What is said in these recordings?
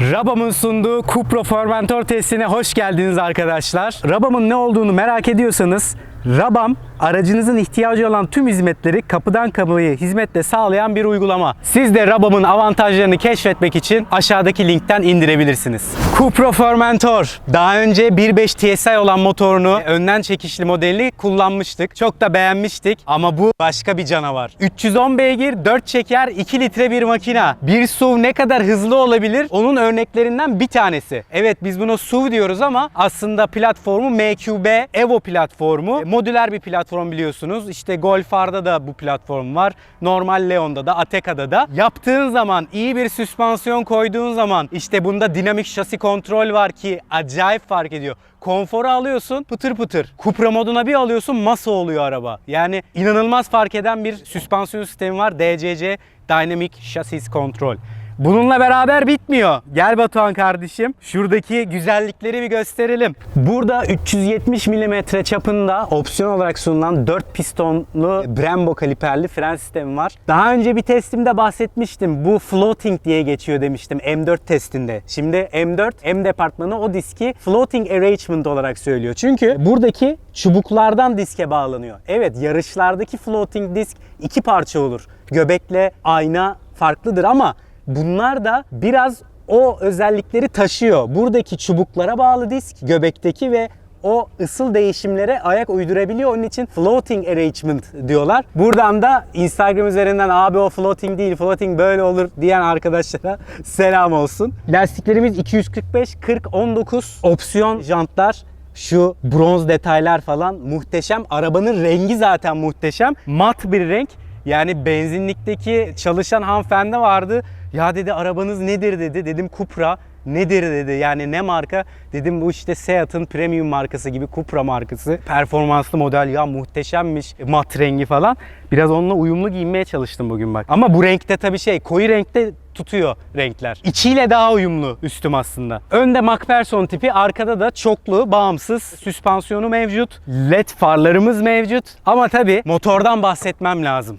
Rabam'ın sunduğu Cupra Formentor testine hoş geldiniz arkadaşlar. Rabam'ın ne olduğunu merak ediyorsanız Rabam aracınızın ihtiyacı olan tüm hizmetleri kapıdan kapıya hizmetle sağlayan bir uygulama. Siz de Rabam'ın avantajlarını keşfetmek için aşağıdaki linkten indirebilirsiniz. Cupra Formentor daha önce 1.5 TSI olan motorunu önden çekişli modelini kullanmıştık. Çok da beğenmiştik ama bu başka bir canavar. 310 beygir, 4 çeker, 2 litre bir makina. Bir SUV ne kadar hızlı olabilir? Onun örneklerinden bir tanesi. Evet biz buna SUV diyoruz ama aslında platformu MQB Evo platformu. Modüler bir platform biliyorsunuz. İşte Golf R'da da bu platform var. Normal Leon'da da, Ateca'da da. Yaptığın zaman, iyi bir süspansiyon koyduğun zaman işte bunda dinamik şasi kontrol var ki acayip fark ediyor. Konforu alıyorsun pıtır pıtır. Cupra moduna bir alıyorsun masa oluyor araba. Yani inanılmaz fark eden bir süspansiyon sistemi var. DCC Dynamic Chassis Control. Bununla beraber bitmiyor. Gel Batuhan kardeşim. Şuradaki güzellikleri bir gösterelim. Burada 370 mm çapında opsiyon olarak sunulan 4 pistonlu Brembo kaliperli fren sistemi var. Daha önce bir testimde bahsetmiştim. Bu floating diye geçiyor demiştim M4 testinde. Şimdi M4 M departmanı o diski floating arrangement olarak söylüyor. Çünkü buradaki çubuklardan diske bağlanıyor. Evet yarışlardaki floating disk iki parça olur. Göbekle ayna farklıdır ama bunlar da biraz o özellikleri taşıyor. Buradaki çubuklara bağlı disk, göbekteki ve o ısıl değişimlere ayak uydurabiliyor. Onun için floating arrangement diyorlar. Buradan da Instagram üzerinden abi o floating değil, floating böyle olur diyen arkadaşlara selam olsun. Lastiklerimiz 245 40 19 opsiyon jantlar şu bronz detaylar falan muhteşem. Arabanın rengi zaten muhteşem. Mat bir renk. Yani benzinlikteki çalışan hanımefendi vardı. Ya dedi arabanız nedir dedi. Dedim Cupra. Nedir dedi. Yani ne marka? Dedim bu işte Seat'ın premium markası gibi Cupra markası. Performanslı model ya muhteşemmiş. Mat rengi falan. Biraz onunla uyumlu giyinmeye çalıştım bugün bak. Ama bu renkte tabii şey koyu renkte tutuyor renkler. İçiyle daha uyumlu üstüm aslında. Önde MacPherson tipi, arkada da çoklu, bağımsız süspansiyonu mevcut. LED farlarımız mevcut. Ama tabii motordan bahsetmem lazım.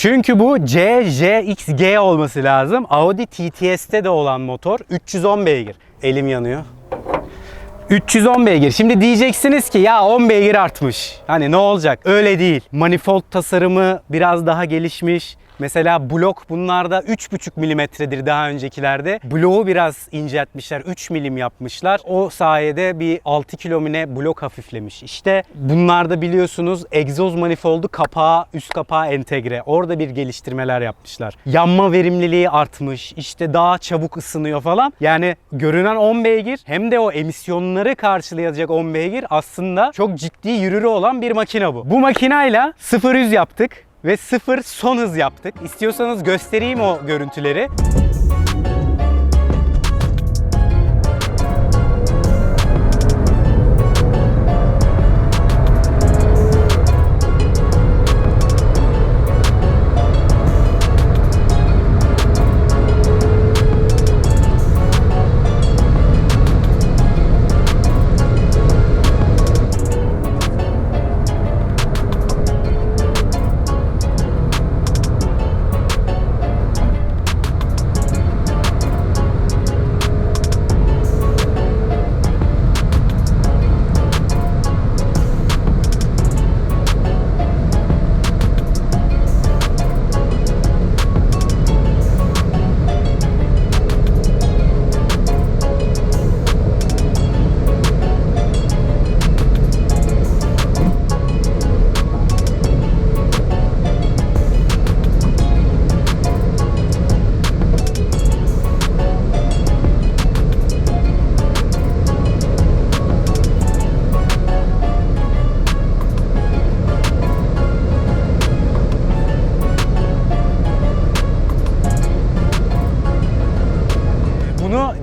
Çünkü bu CJXG olması lazım. Audi TTS'te de olan motor 310 beygir. Elim yanıyor. 310 beygir. Şimdi diyeceksiniz ki ya 10 beygir artmış. Hani ne olacak? Öyle değil. Manifold tasarımı biraz daha gelişmiş. Mesela blok bunlarda 3,5 milimetredir daha öncekilerde. Bloğu biraz inceltmişler. 3 milim yapmışlar. O sayede bir 6 kilomine blok hafiflemiş. İşte bunlarda biliyorsunuz egzoz manifoldu kapağı, üst kapağı entegre. Orada bir geliştirmeler yapmışlar. Yanma verimliliği artmış. İşte daha çabuk ısınıyor falan. Yani görünen 10 beygir hem de o emisyonları karşılayacak 10 beygir aslında çok ciddi yürürü olan bir makine bu. Bu makinayla 0-100 yaptık ve sıfır son hız yaptık. İstiyorsanız göstereyim o görüntüleri.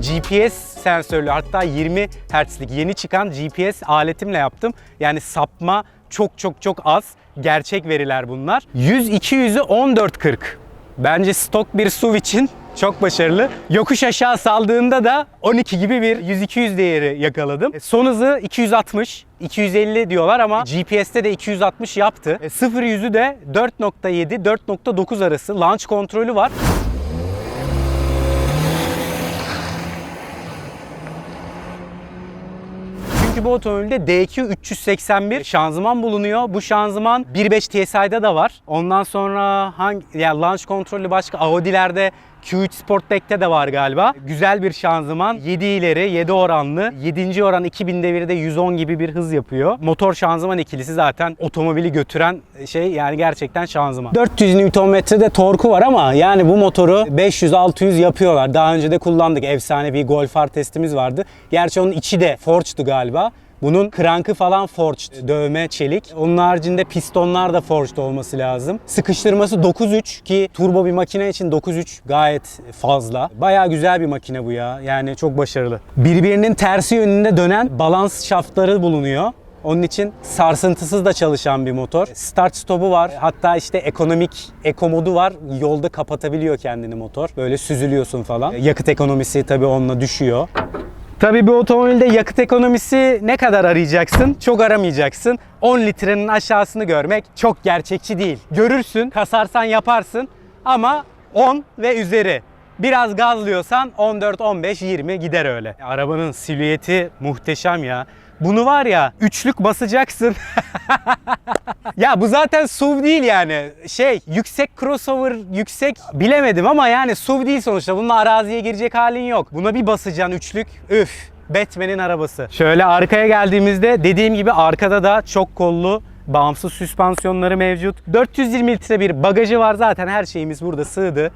GPS sensörlü hatta 20 Hz'lik yeni çıkan GPS aletimle yaptım. Yani sapma çok çok çok az. Gerçek veriler bunlar. 100-200'ü 14.40. Bence stok bir SUV için çok başarılı. Yokuş aşağı saldığında da 12 gibi bir 100-200 değeri yakaladım. E, Son hızı 260, 250 diyorlar ama GPS'te de 260 yaptı. 0-100'ü de 4.7-4.9 arası launch kontrolü var. Çünkü bu otomobilde DQ 381 şanzıman bulunuyor. Bu şanzıman 1.5 TSI'da da var. Ondan sonra hangi ya launch kontrollü başka Audi'lerde Q3 Sportback'te de var galiba. Güzel bir şanzıman. 7 ileri, 7 oranlı. 7. oran 2000 devirde 110 gibi bir hız yapıyor. Motor şanzıman ikilisi zaten otomobili götüren şey yani gerçekten şanzıman. 400 Nm'de torku var ama yani bu motoru 500-600 yapıyorlar. Daha önce de kullandık. Efsane bir Golf R testimiz vardı. Gerçi onun içi de forged'tu galiba. Bunun krankı falan forged, dövme çelik. Onun haricinde pistonlar da forged olması lazım. Sıkıştırması 9.3 ki turbo bir makine için 9.3 gayet fazla. Baya güzel bir makine bu ya. Yani çok başarılı. Birbirinin tersi yönünde dönen balans şaftları bulunuyor. Onun için sarsıntısız da çalışan bir motor. Start stop'u var. Hatta işte ekonomik eko modu var. Yolda kapatabiliyor kendini motor. Böyle süzülüyorsun falan. Yakıt ekonomisi tabii onunla düşüyor. Tabii bu otomobilde yakıt ekonomisi ne kadar arayacaksın? Çok aramayacaksın. 10 litrenin aşağısını görmek çok gerçekçi değil. Görürsün, kasarsan yaparsın ama 10 ve üzeri. Biraz gazlıyorsan 14, 15, 20 gider öyle. Arabanın silüeti muhteşem ya. Bunu var ya üçlük basacaksın. ya bu zaten SUV değil yani. Şey yüksek crossover yüksek bilemedim ama yani SUV değil sonuçta. Bununla araziye girecek halin yok. Buna bir basacaksın üçlük. Üf. Batman'in arabası. Şöyle arkaya geldiğimizde dediğim gibi arkada da çok kollu bağımsız süspansiyonları mevcut. 420 litre bir bagajı var zaten her şeyimiz burada sığdı.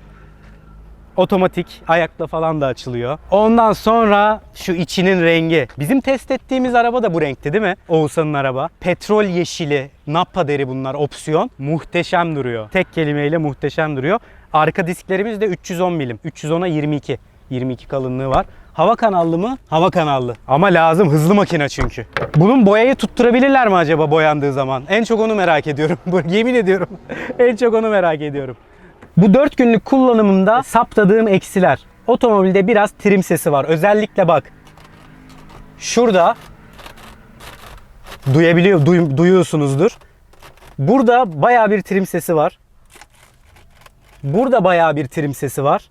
Otomatik ayakla falan da açılıyor. Ondan sonra şu içinin rengi. Bizim test ettiğimiz araba da bu renkte değil mi? Oğuzhan'ın araba. Petrol yeşili, nappa deri bunlar opsiyon. Muhteşem duruyor. Tek kelimeyle muhteşem duruyor. Arka disklerimiz de 310 milim. 310'a 22. 22 kalınlığı var. Hava kanallı mı? Hava kanallı. Ama lazım hızlı makine çünkü. Bunun boyayı tutturabilirler mi acaba boyandığı zaman? En çok onu merak ediyorum. Yemin ediyorum. en çok onu merak ediyorum. Bu 4 günlük kullanımımda saptadığım eksiler. Otomobilde biraz trim sesi var. Özellikle bak. Şurada duyabiliyor duy- duyuyorsunuzdur. Burada bayağı bir trim sesi var. Burada bayağı bir trim sesi var.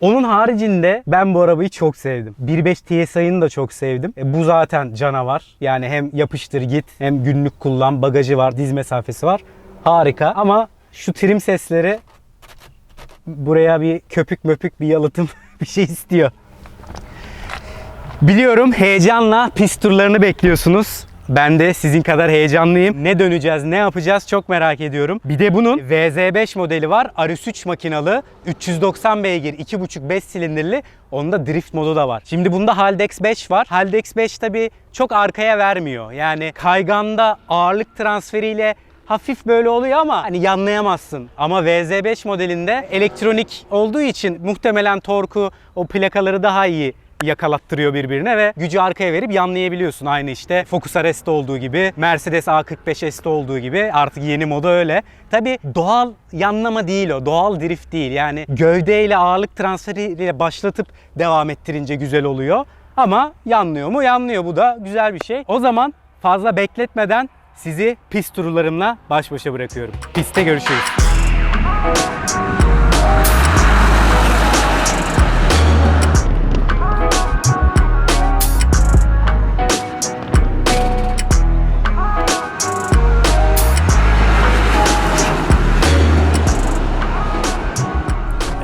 Onun haricinde ben bu arabayı çok sevdim. 1.5 TSI'ını da çok sevdim. E, bu zaten canavar. Yani hem yapıştır git hem günlük kullan bagajı var, diz mesafesi var. Harika ama şu trim sesleri buraya bir köpük möpük bir yalıtım bir şey istiyor. Biliyorum heyecanla pist turlarını bekliyorsunuz. Ben de sizin kadar heyecanlıyım. Ne döneceğiz, ne yapacağız çok merak ediyorum. Bir de bunun VZ5 modeli var. RS3 makinalı, 390 beygir, 2.5-5 silindirli. Onda drift modu da var. Şimdi bunda Haldex 5 var. Haldex 5 tabi çok arkaya vermiyor. Yani kayganda ağırlık transferiyle hafif böyle oluyor ama hani yanlayamazsın. Ama VZ5 modelinde elektronik olduğu için muhtemelen torku, o plakaları daha iyi yakalattırıyor birbirine ve gücü arkaya verip yanlayabiliyorsun. Aynı işte Focus RS'te olduğu gibi, Mercedes A45 S'te olduğu gibi artık yeni moda öyle. Tabi doğal yanlama değil o, doğal drift değil. Yani gövdeyle ağırlık transferiyle başlatıp devam ettirince güzel oluyor. Ama yanlıyor mu? Yanlıyor. Bu da güzel bir şey. O zaman fazla bekletmeden sizi pist turlarımla baş başa bırakıyorum. Piste görüşürüz.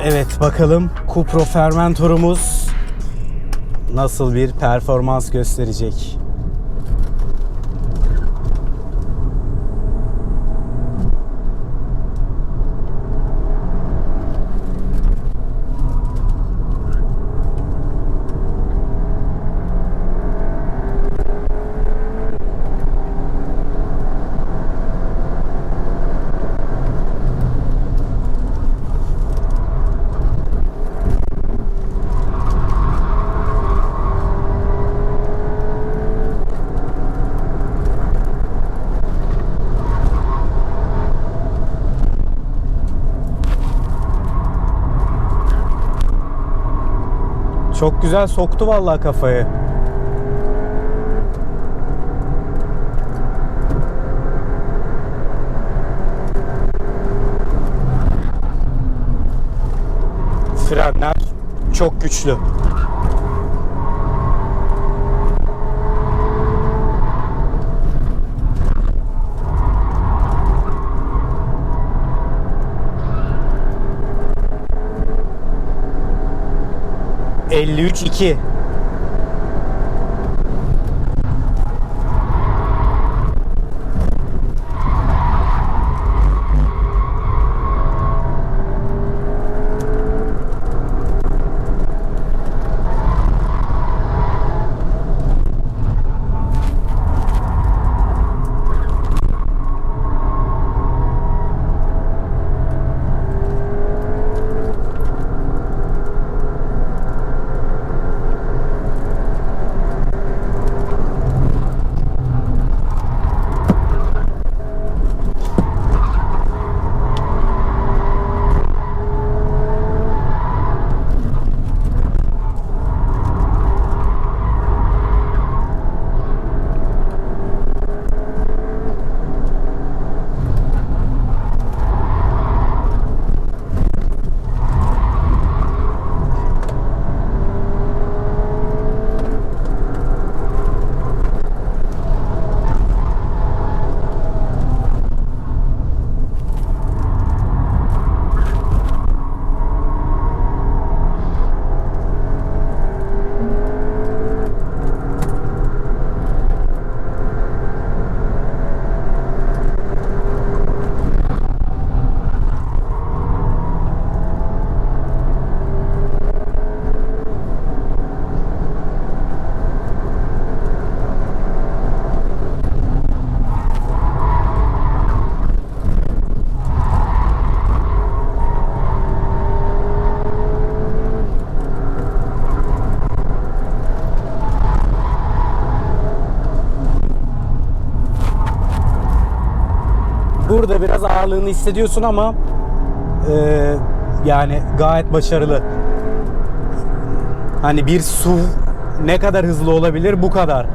Evet bakalım Cupro Fermentor'umuz nasıl bir performans gösterecek. Çok güzel soktu vallahi kafayı. Frenler çok güçlü. 53 Burada biraz ağırlığını hissediyorsun ama e, yani gayet başarılı. Hani bir SUV ne kadar hızlı olabilir bu kadar.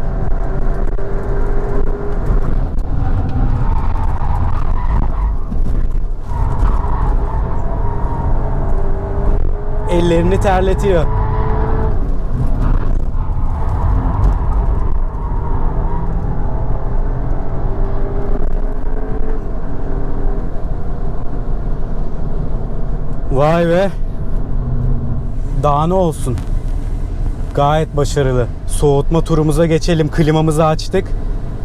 Ellerini terletiyor. Vay be. Daha ne olsun. Gayet başarılı. Soğutma turumuza geçelim. Klimamızı açtık.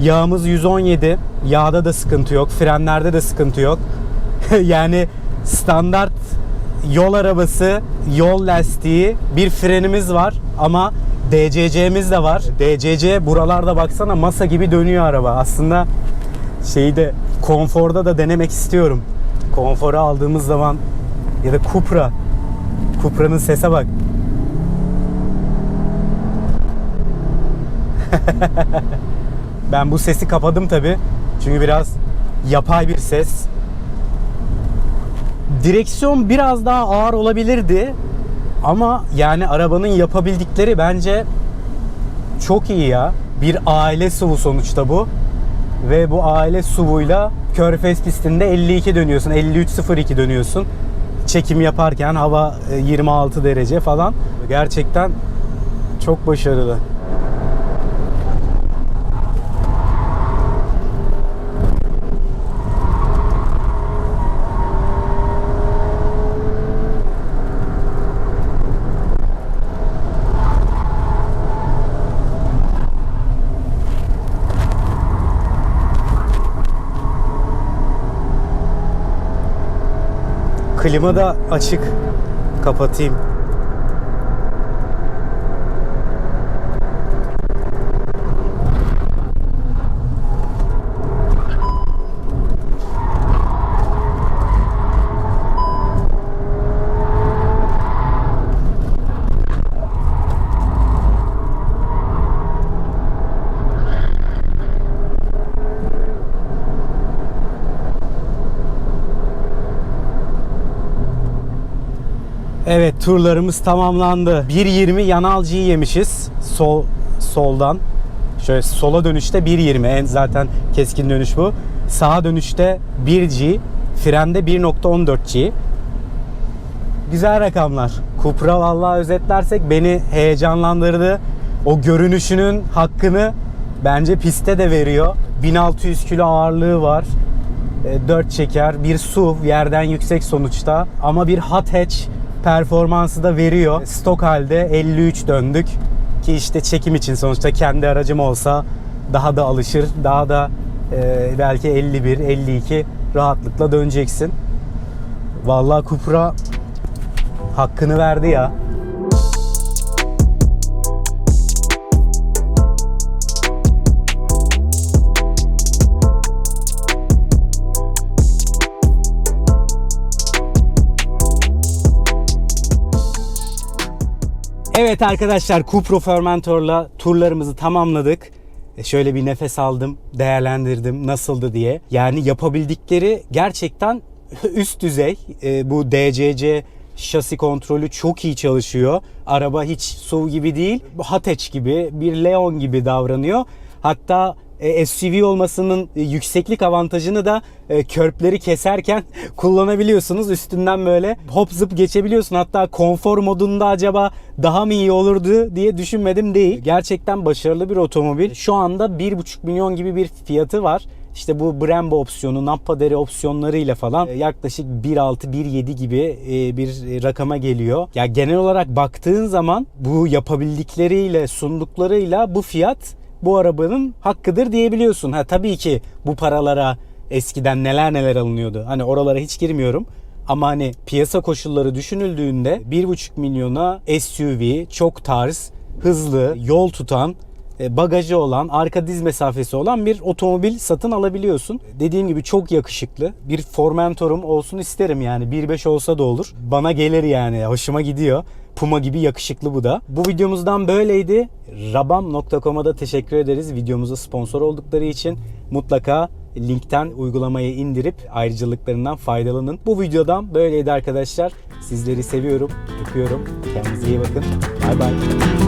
Yağımız 117. Yağda da sıkıntı yok. Frenlerde de sıkıntı yok. yani standart yol arabası, yol lastiği, bir frenimiz var ama DCC'miz de var. DCC buralarda baksana masa gibi dönüyor araba. Aslında şeyi de konforda da denemek istiyorum. Konforu aldığımız zaman ya da Cupra. Cupra'nın sese bak. ben bu sesi kapadım tabi. Çünkü biraz yapay bir ses. Direksiyon biraz daha ağır olabilirdi. Ama yani arabanın yapabildikleri bence çok iyi ya. Bir aile SUV sonuçta bu. Ve bu aile SUV'uyla Körfez pistinde 52 dönüyorsun. 53.02 dönüyorsun. Çekim yaparken hava e, 26 derece falan. Gerçekten çok başarılı. Klima da açık. Kapatayım. Turlarımız tamamlandı. 1.20 yanalcıyı yemişiz. Sol soldan. Şöyle sola dönüşte 1.20 en zaten keskin dönüş bu. Sağa dönüşte 1G, frende 1.14G. Güzel rakamlar. Cupra vallahi özetlersek beni heyecanlandırdı. O görünüşünün hakkını bence piste de veriyor. 1600 kilo ağırlığı var. 4 çeker, bir SUV yerden yüksek sonuçta ama bir hot hatch performansı da veriyor. Stok halde 53 döndük. Ki işte çekim için sonuçta kendi aracım olsa daha da alışır. Daha da e, belki 51, 52 rahatlıkla döneceksin. Vallahi Cupra hakkını verdi ya. Evet arkadaşlar Cupro Fermentor'la turlarımızı tamamladık. E, Şöyle bir nefes aldım, değerlendirdim nasıldı diye. Yani yapabildikleri gerçekten üst düzey. E, Bu DCC şasi kontrolü çok iyi çalışıyor. Araba hiç SUV gibi değil. Hatch gibi, bir Leon gibi davranıyor. Hatta SUV olmasının e, yükseklik avantajını da e, körpleri keserken kullanabiliyorsunuz. Üstünden böyle hop zıp geçebiliyorsun. Hatta konfor modunda acaba daha mı iyi olurdu diye düşünmedim değil. Gerçekten başarılı bir otomobil. Şu anda 1,5 milyon gibi bir fiyatı var. İşte bu Brembo opsiyonu, Nappa deri opsiyonlarıyla falan e, yaklaşık 1.6-1.7 gibi e, bir rakama geliyor. Ya genel olarak baktığın zaman bu yapabildikleriyle, sunduklarıyla bu fiyat bu arabanın hakkıdır diyebiliyorsun. Ha tabii ki bu paralara eskiden neler neler alınıyordu. Hani oralara hiç girmiyorum. Ama hani piyasa koşulları düşünüldüğünde 1,5 milyona SUV, çok tarz, hızlı, yol tutan, e, bagajı olan, arka diz mesafesi olan bir otomobil satın alabiliyorsun. Dediğim gibi çok yakışıklı. Bir Formentor'um olsun isterim yani. 1.5 olsa da olur. Bana gelir yani. Hoşuma gidiyor. Puma gibi yakışıklı bu da. Bu videomuzdan böyleydi. Rabam.com'a da teşekkür ederiz videomuza sponsor oldukları için. Mutlaka linkten uygulamayı indirip ayrıcalıklarından faydalanın. Bu videodan böyleydi arkadaşlar. Sizleri seviyorum, öpüyorum. Kendinize iyi bakın. Bay bay.